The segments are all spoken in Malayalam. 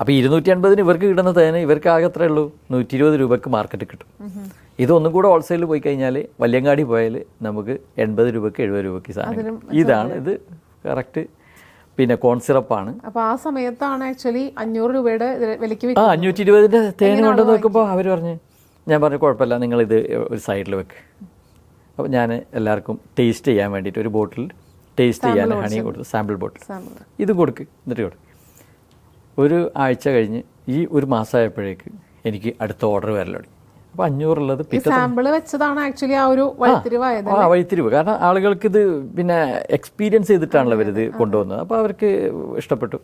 അപ്പോൾ ഇരുന്നൂറ്റി അൻപതിന് ഇവർക്ക് കിട്ടുന്ന തേന് ഇവർക്ക് ആകെ അത്രേ ഉള്ളൂ നൂറ്റി ഇരുപത് രൂപയ്ക്ക് മാർക്കറ്റ് കിട്ടും ഇതൊന്നും കൂടെ ഹോൾസെയിൽ പോയി കഴിഞ്ഞാൽ വല്യങ്ങാടി പോയാൽ നമുക്ക് എൺപത് രൂപയ്ക്ക് എഴുപത് രൂപയ്ക്ക് സാധനം ഇതാണ് ഇത് കറക്റ്റ് പിന്നെ കോൺ സിറപ്പാണ് അപ്പോൾ ആ സമയത്താണ് ആക്ച്വലി അഞ്ഞൂറ് രൂപയുടെ വിലയ്ക്ക് ആ അഞ്ഞൂറ്റി ഇരുപതിന്റെ തേൻ കൊണ്ട് നോക്കുമ്പോൾ അവർ പറഞ്ഞു ഞാൻ പറഞ്ഞു കുഴപ്പമില്ല നിങ്ങളിത് ഒരു സൈഡിൽ വെക്ക്. അപ്പോൾ ഞാൻ എല്ലാവർക്കും ടേസ്റ്റ് ചെയ്യാൻ വേണ്ടിയിട്ട് ഒരു ബോട്ടിൽ ടേസ്റ്റ് ചെയ്യാൻ ഹണി കൊടുത്തു സാമ്പിൾ ബോട്ടിൽ ഇത് കൊടുക്ക് എന്നിട്ട് കൊടുക്ക്. ഒരു ആഴ്ച കഴിഞ്ഞ് ഈ ഒരു മാസമായപ്പോഴേക്ക് എനിക്ക് അടുത്ത ഓർഡർ വരൽ തുടങ്ങി. അപ്പോൾ അഞ്ഞൂറുള്ളത് വെച്ചതാണ് ആക്ച്വലി ആ ഒരു വഴിത്തിരിവായത് ആ വഴിത്തിരിവ്. കാരണം ആളുകൾക്ക് ഇത് പിന്നെ എക്സ്പീരിയൻസ് ചെയ്തിട്ടാണല്ലോ അവരിത് കൊണ്ടുവന്നത്. അപ്പോൾ അവർക്ക് ഇഷ്ടപ്പെട്ടു.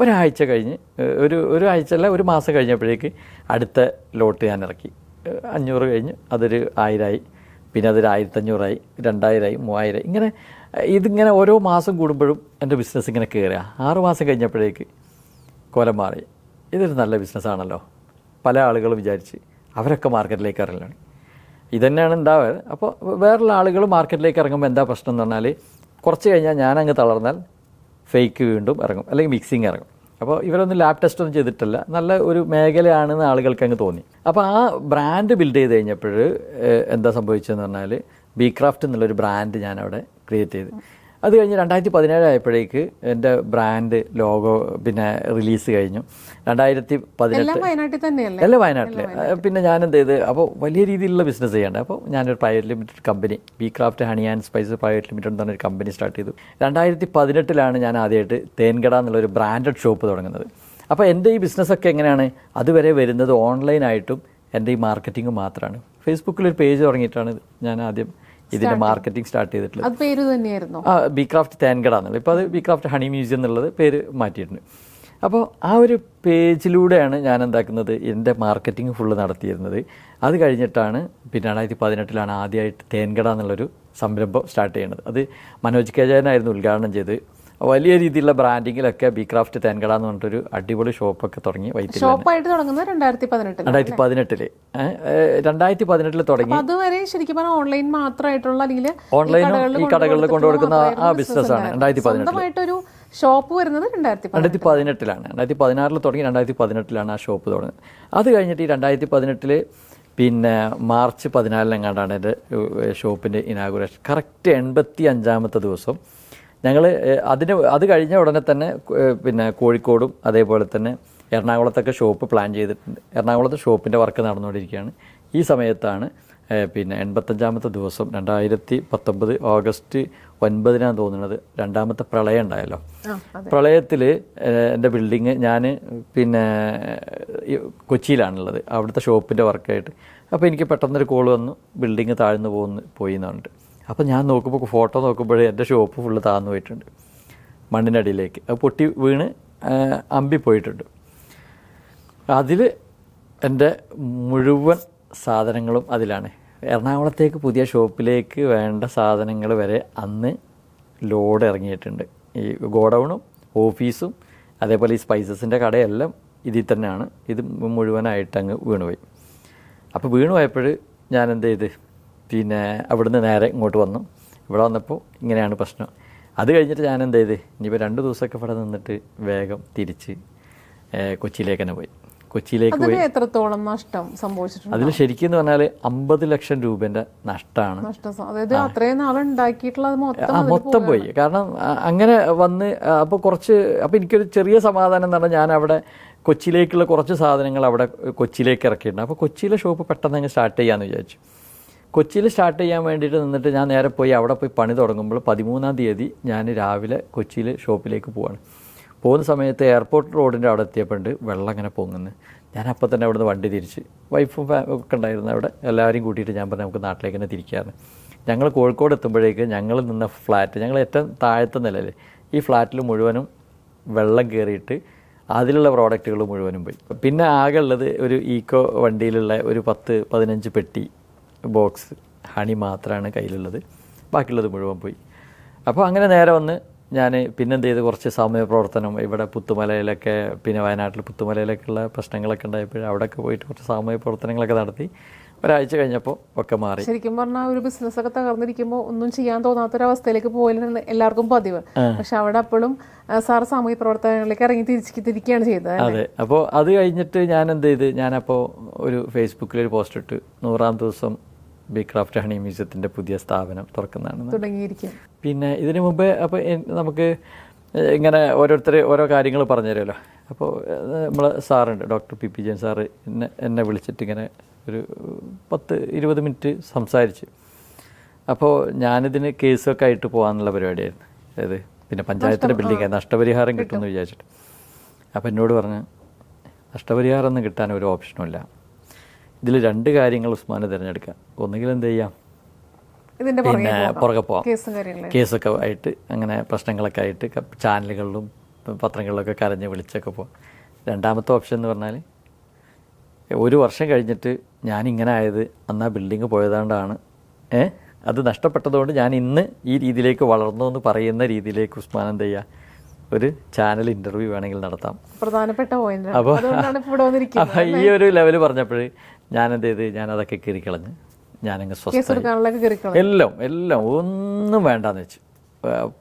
ഒരാഴ്ച കഴിഞ്ഞ് ഒരു ഒരു ആഴ്ച അല്ല ഒരു മാസം കഴിഞ്ഞപ്പോഴേക്ക് അടുത്ത ലോട്ട് ഞാൻ ഇറക്കി. അഞ്ഞൂറ് കഴിഞ്ഞ് അതൊരു ആയിരമായി പിന്നെ അതൊരു ആയിരത്തഞ്ഞൂറായി രണ്ടായിരമായി മൂവായിരമായി ഇങ്ങനെ ഇതിങ്ങനെ ഓരോ മാസം കൂടുമ്പോഴും എന്റെ ബിസിനസ് ഇങ്ങനെ കയറുക ആറ് മാസം കഴിഞ്ഞപ്പോഴേക്ക് കോലം മാറി. ഇതൊരു നല്ല ബിസിനസ്സാണല്ലോ പല ആളുകളും വിചാരിച്ച് അവരൊക്കെ മാർക്കറ്റിലേക്ക് ഇറങ്ങലാണ്. ഇതന്നെയാണ് ഉണ്ടാവുക അപ്പോൾ വേറുള്ള ആളുകൾ മാർക്കറ്റിലേക്ക് ഇറങ്ങുമ്പോൾ എന്താ പ്രശ്നം എന്ന് പറഞ്ഞാൽ കുറച്ച് കഴിഞ്ഞാൽ ഞാനങ്ങ് തളർന്നാൽ ഫേക്ക് വീണ്ടും ഇറങ്ങും. അല്ലെങ്കിൽ മിക്സിങ് ഇറങ്ങും. അപ്പോൾ ഇവരൊന്നും ലാബ് ടെസ്റ്റ് ഒന്നും ചെയ്തിട്ടില്ല. നല്ല ഒരു മേഖലയാണെന്ന് ആളുകൾക്ക് അങ്ങ് തോന്നി. അപ്പോൾ ആ ബ്രാൻഡ് ബിൽഡ് ചെയ്ത് കഴിഞ്ഞപ്പോൾ എന്താ സംഭവിച്ചതെന്ന് പറഞ്ഞാൽ ബി ക്രാഫ്റ്റ് എന്നുള്ളൊരു ബ്രാൻഡ് ഞാനവിടെ ക്രിയേറ്റ് ചെയ്തു. അത് കഴിഞ്ഞ് രണ്ടായിരത്തി പതിനേഴ് ആയപ്പോഴേക്ക് എന്റെ ബ്രാൻഡ് ലോഗോ പിന്നെ റിലീസ് കഴിഞ്ഞു. രണ്ടായിരത്തി പതിനെട്ട് എല്ലാം വയനാട്ടിൽ തന്നെയല്ലേ? അല്ല വയനാട്ടിൽ. പിന്നെ ഞാൻ എന്ത് ചെയ്ത് അപ്പോൾ വലിയ രീതിയിലുള്ള ബിസിനസ് ചെയ്യണ്ട. അപ്പോൾ ഞാനൊരു private limited company bee craft honey and spice private limited എന്ന് പറഞ്ഞൊരു കമ്പനി സ്റ്റാർട്ട് ചെയ്തു. രണ്ടായിരത്തി പതിനെട്ടിലാണ് ഞാൻ ആദ്യമായിട്ട് തേൻകട എന്നുള്ളൊരു ബ്രാൻഡഡ് ഷോപ്പ് തുടങ്ങുന്നത്. അപ്പോൾ എന്റെ ഈ ബിസിനസ്സൊക്കെ എങ്ങനെയാണ്? അതുവരെ വരുന്നത് ഓൺലൈനായിട്ടും എന്റെ ഈ മാർക്കറ്റിംഗ് മാത്രമാണ്. ഫേസ്ബുക്കിൽ ഒരു പേജ് തുടങ്ങിയിട്ടാണ് ഞാൻ ആദ്യം ഇതിന്റെ മാർക്കറ്റിംഗ് സ്റ്റാർട്ട് ചെയ്തിട്ടുള്ളത്. അത് പേര് തന്നെയായിരുന്നു. ആ ബി ക്രാഫ്റ്റ് തേൻകട എന്നുള്ളത് ഇപ്പോൾ അത് ബി ക്രാഫ്റ്റ് ഹണി മ്യൂസിയം എന്നുള്ളത് പേര് മാറ്റിയിട്ടുണ്ട്. അപ്പോൾ ആ ഒരു പേജിലൂടെയാണ് ഞാൻ എന്താക്കുന്നത് എന്റെ മാർക്കറ്റിംഗ് ഫുള്ള് നടത്തിയിരുന്നത്. അത് കഴിഞ്ഞിട്ടാണ് പിന്നെ രണ്ടായിരത്തി പതിനെട്ടിലാണ് ആദ്യമായിട്ട് തേൻകട എന്നുള്ളൊരു സംരംഭം സ്റ്റാർട്ട് ചെയ്യുന്നത്. അത് മനോജ് കെ ജയനായിരുന്നു ഉദ്ഘാടനം ചെയ്ത്. വലിയ രീതിയിലുള്ള ബ്രാൻഡിങ്ങിലൊക്കെ ബി ക്രാഫ്റ്റ് തേൻകട എന്ന് പറഞ്ഞിട്ടൊരു അടിപൊളി ഷോപ്പൊക്കെ തുടങ്ങി വൈത്തിരി ഷോപ്പായിട്ട് തുടങ്ങുന്നത് രണ്ടായിരത്തി പതിനെട്ടിൽ രണ്ടായിരത്തി പതിനെട്ടിൽ രണ്ടായിരത്തി പതിനെട്ടിൽ തുടങ്ങി. അതുവരെ ശരിക്കും പറഞ്ഞാൽ ഓൺലൈൻ മാത്രമായിട്ടുള്ള അല്ലെങ്കിൽ ഓൺലൈൻ ഈ കടകളിൽ കൊണ്ടു കൊടുക്കുന്ന ആ ബിസിനസ്സാണ് രണ്ടായിരത്തി പതിനെട്ടിൽ സ്വന്തമായിട്ടൊരു ഷോപ്പ് വരുന്നത് രണ്ടായിരത്തി രണ്ടായിരത്തി പതിനെട്ടിലാണ് രണ്ടായിരത്തി പതിനാറിൽ തുടങ്ങി രണ്ടായിരത്തി പതിനെട്ടിലാണ് ആ ഷോപ്പ് തുടങ്ങുന്നത്. അത് കഴിഞ്ഞിട്ട് ഈ രണ്ടായിരത്തി പതിനെട്ടിൽ പിന്നെ മാർച്ച് പതിനാലിനെങ്ങാണ്ടാണ് എന്റെ ഷോപ്പിന്റെ ഇനാഗുറേഷൻ കറക്റ്റ് എൺപത്തി അഞ്ചാമത്തെ ദിവസം ഞങ്ങൾ അതിന് അത് കഴിഞ്ഞ ഉടനെ തന്നെ പിന്നെ കോഴിക്കോടും അതേപോലെ തന്നെ എറണാകുളത്തൊക്കെ ഷോപ്പ് പ്ലാൻ ചെയ്തിട്ടുണ്ട് എറണാകുളത്ത് ഷോപ്പിന്റെ വർക്ക് നടന്നുകൊണ്ടിരിക്കുകയാണ്. ഈ സമയത്താണ് പിന്നെ എൺപത്തഞ്ചാമത്തെ ദിവസം രണ്ടായിരത്തി പത്തൊമ്പത് ഓഗസ്റ്റ് ഒൻപതിനാണ് തോന്നുന്നത് രണ്ടാമത്തെ പ്രളയം ഉണ്ടായല്ലോ. പ്രളയത്തിൽ എന്റെ ബിൽഡിങ് ഞാൻ പിന്നെ കൊച്ചിയിലാണുള്ളത്. അവിടുത്തെ ഷോപ്പിന്റെ വർക്കായിട്ട്. അപ്പോൾ എനിക്ക് പെട്ടെന്നൊരു കോൾ വന്നു ബിൽഡിങ് താഴ്ന്നു പോകുന്നു പോയി എന്ന് പറഞ്ഞിട്ട്. അപ്പോൾ ഞാൻ നോക്കുമ്പോൾ ഫോട്ടോ നോക്കുമ്പോഴേ എന്റെ ഷോപ്പ് ഫുള്ള് താഴ്ന്നു പോയിട്ടുണ്ട്. മണ്ണിനടിയിലേക്ക്. അത് പൊട്ടി വീണ് ആ, അമ്പി പോയിട്ടുണ്ട്. അതിൽ എന്റെ മുഴുവൻ സാധനങ്ങളും അതിലാണ്. എറണാകുളത്തേക്ക് പുതിയ ഷോപ്പിലേക്ക് വേണ്ട സാധനങ്ങൾ വരെ അന്ന് ലോഡ് ഇറങ്ങിയിട്ടുണ്ട്. ഈ ഗോഡൗണും ഓഫീസും അതേപോലെ ഈ സ്പൈസസിന്റെ കടയെല്ലാം ഇതിൽ തന്നെയാണ്. ഇത് മുഴുവനായിട്ട് അങ്ങ് വീണുപോയി. അപ്പോൾ വീണുപോയപ്പോൾ ഞാൻ എന്ത് ചെയ്ത്? പിന്നെ അവിടുന്ന് നേരെ ഇങ്ങോട്ട് വന്നു. ഇവിടെ വന്നപ്പോൾ ഇങ്ങനെയാണ് പ്രശ്നം. അത് കഴിഞ്ഞിട്ട് ഞാൻ എന്ത് ചെയ്ത്? ഇനിയിപ്പോൾ രണ്ട് ദിവസമൊക്കെ ഇവിടെ നിന്നിട്ട് വേഗം തിരിച്ച് കൊച്ചിയിലേക്ക് തന്നെ പോയി. കൊച്ചിയിലേക്ക് പോയി. എത്രത്തോളം നഷ്ടം സംഭവിച്ചിട്ടുണ്ട്? അതിൽ ശരിക്കും എന്ന് പറഞ്ഞാൽ അമ്പത് ലക്ഷം രൂപേന്റെ നഷ്ടമാണ്. മൊത്തം പോയി. കാരണം അങ്ങനെ വന്ന് അപ്പോൾ കുറച്ച് അപ്പോൾ എനിക്കൊരു ചെറിയ സമാധാനം എന്ന് പറഞ്ഞാൽ ഞാൻ അവിടെ കൊച്ചിയിലേക്കുള്ള കുറച്ച് സാധനങ്ങൾ അവിടെ കൊച്ചിയിലേക്ക് ഇറക്കിയിട്ടുണ്ട്. അപ്പോൾ കൊച്ചിയിലെ ഷോപ്പ് പെട്ടെന്ന് അങ്ങ് സ്റ്റാർട്ട് ചെയ്യാമെന്ന് വിചാരിച്ചു. കൊച്ചിയിൽ സ്റ്റാർട്ട് ചെയ്യാൻ വേണ്ടിയിട്ട് നിന്നിട്ട് ഞാൻ നേരെ പോയി അവിടെ പോയി പണി തുടങ്ങുമ്പോൾ പതിമൂന്നാം തീയതി ഞാൻ രാവിലെ കൊച്ചിയിൽ ഷോപ്പിലേക്ക് പോവാണ്. പോകുന്ന സമയത്ത് എയർപോർട്ട് റോഡിന്റെ അവിടെ എത്തിയപ്പോണ്ട് വെള്ളം അങ്ങനെ പൊങ്ങുന്നു. ഞാൻ അപ്പം തന്നെ അവിടുന്ന് വണ്ടി തിരിച്ച് വൈഫും ഒക്കെ ഉണ്ടായിരുന്നു അവിടെ. എല്ലാവരും കൂട്ടിയിട്ട് ഞാൻ പറഞ്ഞു നമുക്ക് നാട്ടിലേക്ക് തന്നെ തിരിക്കാമെന്ന് ഞങ്ങൾ കോഴിക്കോട് എത്തുമ്പോഴേക്ക് ഞങ്ങൾ നിന്ന ഫ്ലാറ്റ് ഞങ്ങൾ ഏറ്റവും താഴത്തെ നിലയിൽ ഈ ഫ്ലാറ്റിൽ മുഴുവനും വെള്ളം കയറിയിട്ട് അതിലുള്ള പ്രോഡക്റ്റുകൾ മുഴുവനും പോയി. പിന്നെ ആകെ ഉള്ളത് ഒരു ഈക്കോ വണ്ടിയിലുള്ള ഒരു പത്ത് പതിനഞ്ച് പെട്ടി ബോക്സ് ഹണി മാത്രമാണ് കയ്യിലുള്ളത്. ബാക്കിയുള്ളത് മുഴുവൻ പോയി. അപ്പോൾ അങ്ങനെ നേരെ വന്ന് ഞാൻ പിന്നെന്ത് ചെയ്ത്? കുറച്ച് സാമൂഹ്യ പ്രവർത്തനം ഇവിടെ പുത്തുമലയിലൊക്കെ പിന്നെ വയനാട്ടിൽ പുത്തുമലയിലൊക്കെയുള്ള പ്രശ്നങ്ങളൊക്കെ ഉണ്ടായപ്പോൾ അവിടെയൊക്കെ പോയിട്ട് കുറച്ച് സാമൂഹ്യ പ്രവർത്തനങ്ങളൊക്കെ നടത്തി. ഒരാഴ്ച കഴിഞ്ഞപ്പോൾ ഒക്കെ മാറി. ശരിക്കും പറഞ്ഞാൽ ഒരു ബിസിനസ് ഒക്കെ തകർന്നിരിക്കുമ്പോൾ ഒന്നും ചെയ്യാൻ തോന്നാത്തൊരവസ്ഥയിലേക്ക് പോയില്ലെന്ന് എല്ലാവർക്കും പതിവ്. പക്ഷെ അവിടെ അപ്പോഴും സാർ സാമൂഹ്യ പ്രവർത്തനങ്ങളിലേക്ക് ഇറങ്ങി തിരിച്ച് തിരിക്കുകയാണ് ചെയ്തത് അതെ. അപ്പോൾ അത് കഴിഞ്ഞിട്ട് ഞാൻ എന്ത് ചെയ്ത്? ഞാനപ്പോൾ ഒരു ഫേസ്ബുക്കിൽ ഒരു പോസ്റ്റ് ഇട്ട്. നൂറാം ദിവസം ബി ക്രാഫ്റ്റ് ഹണി മ്യൂസിയത്തിന്റെ പുതിയ സ്ഥാപനം തുറക്കുന്നതാണ്. തുടങ്ങിയിരിക്കും. പിന്നെ ഇതിനു മുമ്പ് അപ്പോൾ നമുക്ക് ഇങ്ങനെ ഓരോരുത്തർ ഓരോ കാര്യങ്ങൾ പറഞ്ഞു തരുമല്ലോ അപ്പോൾ നമ്മൾ സാറുണ്ട് doctor P P Jayan sir എന്നെ എന്നെ വിളിച്ചിട്ട് ഇങ്ങനെ ഒരു പത്ത് ഇരുപത് മിനിറ്റ് സംസാരിച്ച്. അപ്പോൾ ഞാനിതിന് കേസൊക്കെ ആയിട്ട് പോകാനുള്ള പരിപാടിയായിരുന്നു. അതായത് പിന്നെ പഞ്ചായത്തിന്റെ ബിൽഡിംഗ് നഷ്ടപരിഹാരം കിട്ടുമെന്ന് വിചാരിച്ചിട്ട്. അപ്പോൾ എന്നോട് പറഞ്ഞ് നഷ്ടപരിഹാരം ഒന്നും കിട്ടാൻ ഒരു ഓപ്ഷനുമില്ല ഇതിൽ രണ്ട് കാര്യങ്ങൾ ഉസ്മാനെ തിരഞ്ഞെടുക്കാം ഒന്നുകിൽ എന്ത് ചെയ്യാം? പിന്നെ പുറകെ പോവാം കേസൊക്കെ ആയിട്ട് അങ്ങനെ പ്രശ്നങ്ങളൊക്കെ ആയിട്ട് ചാനലുകളിലും പത്രങ്ങളിലൊക്കെ കരഞ്ഞ് വിളിച്ചൊക്കെ പോവാം രണ്ടാമത്തെ ഓപ്ഷൻ എന്ന് പറഞ്ഞാൽ ഒരു വർഷം കഴിഞ്ഞിട്ട് ഞാൻ ഇങ്ങനെ ആയത് അന്ന് ആ ബിൽഡിങ് പോയതുകൊണ്ടാണ് ഏ? അത് നഷ്ടപ്പെട്ടതുകൊണ്ട് ഞാൻ ഇന്ന് ഈ രീതിയിലേക്ക് വളർന്നു എന്ന് പറയുന്ന രീതിയിലേക്ക് ഉസ്മാൻ എന്ത് ചെയ്യുക ഒരു ചാനൽ ഇന്റർവ്യൂ വേണമെങ്കിൽ നടത്താം. പ്രധാനപ്പെട്ട പോയിന്റ് അപ്പോൾ ഈ ഒരു ലെവൽ പറഞ്ഞപ്പോൾ ഞാൻ എന്ത് ചെയ്ത്? ഞാനതൊക്കെ കീറിക്കളഞ്ഞ് ഞാനങ്ങ് സ്വസ്ഥ എല്ലാം എല്ലാം. ഒന്നും വേണ്ടെന്ന് വെച്ചു.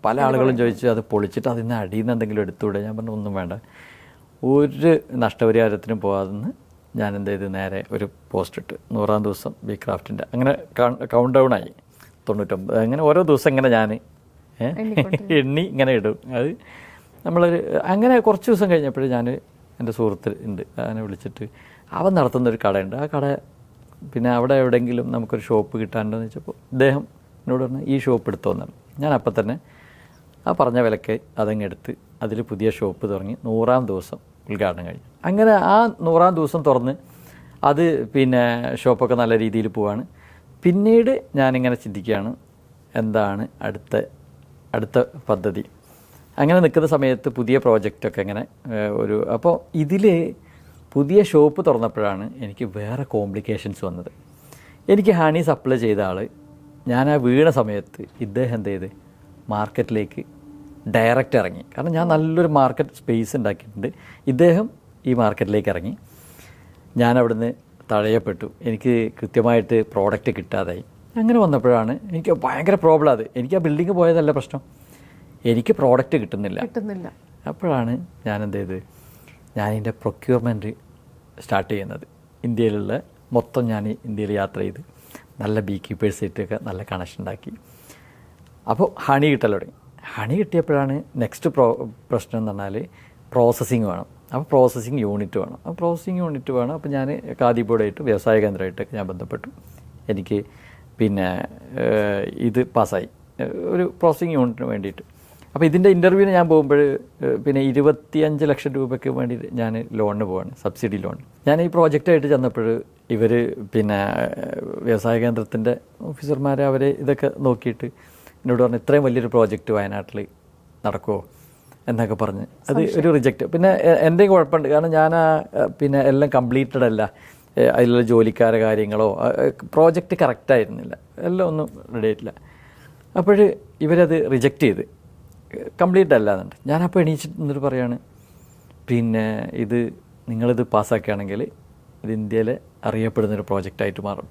പല ആളുകളും ചോദിച്ചു അത് പൊളിച്ചിട്ട് അതിൽ നിന്ന് അടിയിൽ നിന്ന് എന്തെങ്കിലും എടുത്തുകൂടെ? ഞാൻ പറഞ്ഞു ഒന്നും വേണ്ട. ഒരു നഷ്ടപരിഹാരത്തിനും പോകാതെന്ന് ഞാൻ എന്ത് ചെയ്ത്? നേരെ ഒരു പോസ്റ്റ് ഇട്ട്. നൂറാം ദിവസം ബി ക്രാഫ്റ്റിന്റെ അങ്ങനെ കൗണ്ട് ഡൗൺ ആയി. തൊണ്ണൂറ്റൊമ്പത് അങ്ങനെ ഓരോ ദിവസം ഇങ്ങനെ ഞാൻ എണ്ണി ഇങ്ങനെ ഇടും. അത് നമ്മളൊരു അങ്ങനെ കുറച്ച് ദിവസം കഴിഞ്ഞപ്പോൾ ഞാൻ എന്റെ സുഹൃത്ത് ഉണ്ട്. അതിനെ വിളിച്ചിട്ട് അവൻ നടത്തുന്ന ഒരു കടയുണ്ട്. ആ കട പിന്നെ അവിടെ എവിടെയെങ്കിലും നമുക്കൊരു ഷോപ്പ് കിട്ടാനുണ്ടെന്ന് വെച്ചപ്പോൾ അദ്ദേഹം എന്നോട് പറഞ്ഞു ഈ ഷോപ്പ് എടുത്തോന്നാണ്. ഞാൻ അപ്പം തന്നെ ആ പറഞ്ഞ വിലക്ക് അതങ്ങ് എടുത്ത് അതിൽ പുതിയ ഷോപ്പ് തുടങ്ങി നൂറാം ദിവസം ഉദ്ഘാടനം കഴിഞ്ഞു. അങ്ങനെ ആ നൂറാം ദിവസം തുറന്ന് അത് പിന്നെ ഷോപ്പൊക്കെ നല്ല രീതിയിൽ പോവാണ്. പിന്നീട് ഞാനിങ്ങനെ ചിന്തിക്കുകയാണ് എന്താണ് അടുത്ത അടുത്ത പദ്ധതി? അങ്ങനെ നിൽക്കുന്ന സമയത്ത് പുതിയ പ്രോജക്റ്റൊക്കെ ഇങ്ങനെ ഒരു അപ്പോൾ ഇതിൽ പുതിയ ഷോപ്പ് തുറന്നപ്പോഴാണ് എനിക്ക് വേറെ കോംപ്ലിക്കേഷൻസ് വന്നത്. എനിക്ക് ഹണി സപ്ലൈ ചെയ്ത ആൾ ഞാൻ ആ വീണ സമയത്ത് ഇദ്ദേഹം എന്ത് ചെയ്ത് മാർക്കറ്റിലേക്ക് ഡയറക്റ്റ് ഇറങ്ങി. കാരണം ഞാൻ നല്ലൊരു മാർക്കറ്റ് സ്പേസ് ഉണ്ടാക്കിയിട്ടുണ്ട്. ഇദ്ദേഹം ഈ മാർക്കറ്റിലേക്ക് ഇറങ്ങി. ഞാൻ അവിടുന്ന് തഴയപ്പെട്ടു. എനിക്ക് കൃത്യമായിട്ട് പ്രോഡക്റ്റ് കിട്ടാതായി. അങ്ങനെ വന്നപ്പോഴാണ് എനിക്ക് ഭയങ്കര പ്രോബ്ലം അത്. എനിക്ക് ആ ബിൽഡിങ് പോയതല്ല പ്രശ്നം. എനിക്ക് പ്രോഡക്റ്റ് കിട്ടുന്നില്ല. കിട്ടുന്നില്ല. അപ്പോഴാണ് ഞാൻ എന്ത് ചെയ്ത് ഞാൻ ഇതിന്റെ പ്രൊക്യൂർമെന്റ് സ്റ്റാർട്ട് ചെയ്യുന്നത്. ഇന്ത്യയിലുള്ള മൊത്തം ഞാൻ ഇന്ത്യയിൽ യാത്ര ചെയ്ത് നല്ല ബീ കീപ്പേഴ്സായിട്ടൊക്കെ നല്ല കണക്ഷൻ ഉണ്ടാക്കി. അപ്പോൾ ഹണി കിട്ടൽ തുടങ്ങി. ഹണി കിട്ടിയപ്പോഴാണ് നെക്സ്റ്റ് പ്രോ പ്രശ്നം എന്ന് പറഞ്ഞാൽ പ്രോസസ്സിങ് വേണം. അപ്പോൾ പ്രോസസ്സിങ് യൂണിറ്റ് വേണം. അപ്പോൾ പ്രോസസ്സിങ് യൂണിറ്റ് വേണം. അപ്പോൾ ഞാൻ ഖാദി ബോർഡായിട്ട് വ്യവസായ കേന്ദ്രമായിട്ടൊക്കെ ഞാൻ ബന്ധപ്പെട്ടു. എനിക്ക് പിന്നെ ഇത് പാസ്സായി. ഒരു പ്രോസസ്സിങ് യൂണിറ്റിന് വേണ്ടിയിട്ട്. അപ്പോൾ ഇതിന്റെ ഇന്റർവ്യൂവിന് ഞാൻ പോകുമ്പോൾ പിന്നെ ഇരുപത്തിയഞ്ച് ലക്ഷം രൂപയ്ക്ക് വേണ്ടി ഞാൻ ലോണിന് പോവാണ് സബ്സിഡി ലോൺ ഞാൻ ഈ പ്രോജക്റ്റായിട്ട് ചെന്നപ്പോൾ ഇവർ പിന്നെ വ്യവസായ കേന്ദ്രത്തിന്റെ ഓഫീസർമാർ അവരെ ഇതൊക്കെ നോക്കിയിട്ട് എന്നോട് പറഞ്ഞു ഇത്രയും വലിയൊരു പ്രോജക്റ്റ് വയനാട്ടിൽ നടക്കുമോ എന്നൊക്കെ പറഞ്ഞ്. അത് ഒരു റിജക്റ്റ് പിന്നെ എന്റെയും കുഴപ്പമുണ്ട്. കാരണം ഞാൻ പിന്നെ എല്ലാം കംപ്ലീറ്റഡ് അല്ല. അതിലുള്ള ജോലിക്കാരെ കാര്യങ്ങളോ പ്രോജക്റ്റ് കറക്റ്റായിരുന്നില്ല എല്ലാം ഒന്നും റെഡി ആയിട്ടില്ല. അപ്പോൾ ഇവരത് റിജക്റ്റ് ചെയ്ത്. കംപ്ലീറ്റ് അല്ല എന്നുണ്ട് ഞാനപ്പോൾ എണീച്ചിട്ട് എന്നിട്ട് പറയാണ് പിന്നെ ഇത് നിങ്ങളിത് പാസ്സാക്കുകയാണെങ്കിൽ ഇത് ഇന്ത്യയിലെ അറിയപ്പെടുന്നൊരു പ്രോജക്റ്റായിട്ട് മാറും.